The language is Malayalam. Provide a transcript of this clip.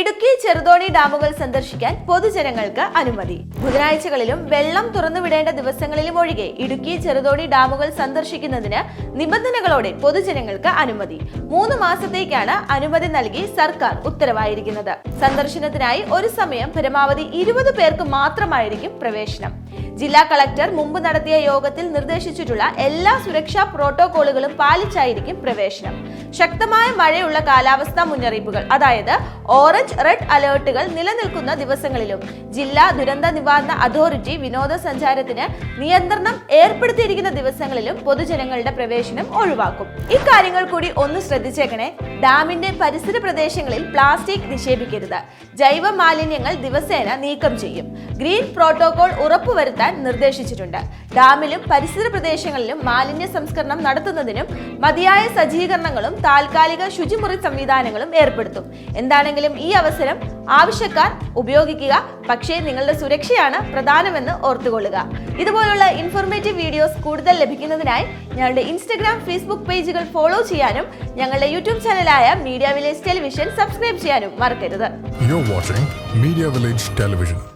ഇടുക്കി ചെറുതോണി ഡാമുകൾ സന്ദർശിക്കാൻ പൊതുജനങ്ങൾക്ക് അനുമതി. ബുധനാഴ്ചകളിലും വെള്ളം തുറന്നുവിടേണ്ട ദിവസങ്ങളിലും ഒഴികെ ഇടുക്കി ചെറുതോണി ഡാമുകൾ സന്ദർശിക്കുന്നതിന് നിബന്ധനകളോടെ പൊതുജനങ്ങൾക്ക് അനുമതി. മൂന്ന് മാസത്തേക്കാണ് അനുമതി നൽകി സർക്കാർ ഉത്തരവായിരിക്കുന്നത്. സന്ദർശനത്തിനായി ഒരു സമയം പരമാവധി ഇരുപത് പേർക്ക് മാത്രമായിരിക്കും പ്രവേശനം. ജില്ലാ കളക്ടർ മുമ്പ് നടത്തിയ യോഗത്തിൽ നിർദ്ദേശിച്ചിട്ടുള്ള എല്ലാ സുരക്ഷാ പ്രോട്ടോകോളുകളും പാലിച്ചായിരിക്കും പ്രവേശനം. ശക്തമായ മഴയുള്ള കാലാവസ്ഥാ മുന്നറിയിപ്പുകൾ അതായത് ഓറഞ്ച് റെഡ് അലേർട്ടുകൾ നിലനിൽക്കുന്ന ദിവസങ്ങളിലും ജില്ലാ ദുരന്ത നിവാരണ അതോറിറ്റി വിനോദസഞ്ചാരത്തിന് നിയന്ത്രണം ഏർപ്പെടുത്തിയിരിക്കുന്ന ദിവസങ്ങളിലും പൊതുജനങ്ങളുടെ പ്രവേശനം ഒഴിവാക്കും. ഇക്കാര്യങ്ങൾ കൂടി ഒന്ന് ശ്രദ്ധിച്ചേക്കണേ. ഡാമിന്റെ പരിസര പ്രദേശങ്ങളിൽ പ്ലാസ്റ്റിക് നിക്ഷേപിക്കരുത്. ജൈവ മാലിന്യങ്ങൾ ദിവസേന നീക്കം ചെയ്യും. ഗ്രീൻ പ്രോട്ടോകോൾ ഉറപ്പുവരുത്താൻ നിർദ്ദേശിച്ചിട്ടുണ്ട്. ഡാമിലും പരിസര പ്രദേശങ്ങളിലും മാലിന്യ സംസ്കരണം നടത്തുന്നതിനും മതിയായ സജ്ജീകരണങ്ങളും താൽക്കാലിക ശുചിമുറി സംവിധാനങ്ങളും ഏർപ്പെടുത്തും. എന്താണെങ്കിലും ഈ അവസരം ആവശ്യക്കാർ ഉപയോഗിക്കുക പക്ഷേ നിങ്ങളുടെ സുരക്ഷയാണ് പ്രധാനമെന്ന് ഓർത്തുകൊള്ളുക. ഇതുപോലുള്ള ഇൻഫോർമേറ്റീവ് വീഡിയോസ് കൂടുതൽ ലഭിക്കുന്നതിനായി ഞങ്ങളുടെ ഇൻസ്റ്റഗ്രാം ഫേസ്ബുക്ക് പേജുകൾ ഫോളോ ചെയ്യാനും ഞങ്ങളുടെ യൂട്യൂബ് ചാനലായ മീഡിയ വില്ലേജ് ടെലിവിഷൻ സബ്സ്ക്രൈബ് ചെയ്യാനും മറക്കരുത്. You're watching Media Village Television.